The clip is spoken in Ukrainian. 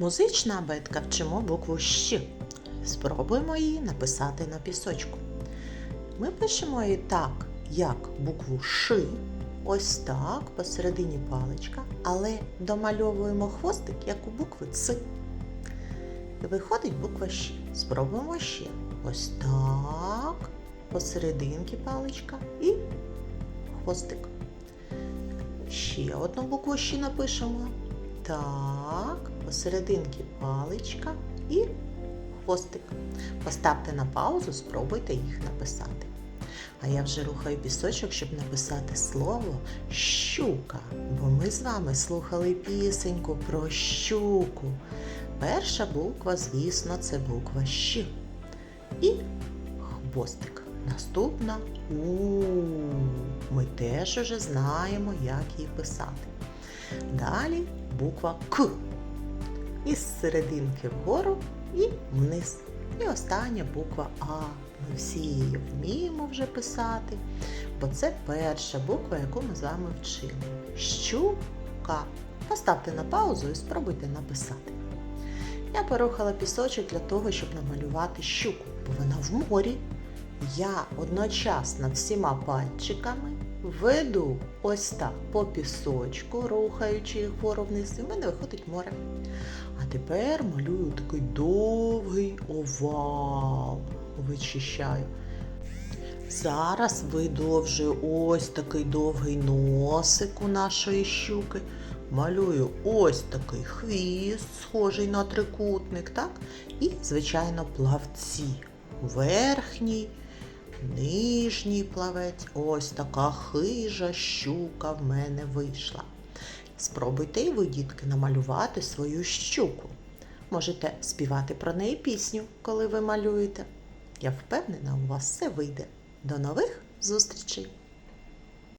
Музична абетка вчимо букву Щ. Спробуємо її написати на пісочку. Ми пишемо її так, як букву Ш, ось так, посередині паличка, але домальовуємо хвостик, як у букви Ц. Виходить буква Щ. Спробуємо ще. Ось так, посерединки паличка і хвостик. Ще одну букву Щ напишемо. Так, посерединки паличка і хвостик. Поставте на паузу, спробуйте їх написати. А я вже рухаю пісочок, щоб написати слово щука. Бо ми з вами слухали пісеньку про щуку. Перша буква, звісно, це буква Щ. І хвостик. Наступна У. Ми теж уже знаємо, як її писати. Далі буква К. Із серединки вгору і вниз. І остання буква А. Ми всі її вміємо вже писати, бо це перша буква, яку ми з вами вчили. Щука. Поставте на паузу і спробуйте написати. Я порухала пісочок для того, щоб намалювати щуку, бо вона в морі. Я одночасно всіма пальчиками веду ось так по пісочку, рухаючи їх вгору і в мене виходить море. А тепер малюю такий довгий овал. Вичищаю. Зараз видовжую ось такий довгий носик у нашої щуки. Малюю ось такий хвіст, схожий на трикутник, так? І, звичайно, плавці. Верхній, нижній плавець. Ось така хижа щука в мене вийшла. Спробуйте і ви, дітки, намалювати свою щуку. Можете співати про неї пісню, коли ви малюєте. Я впевнена, у вас все вийде. До нових зустрічей!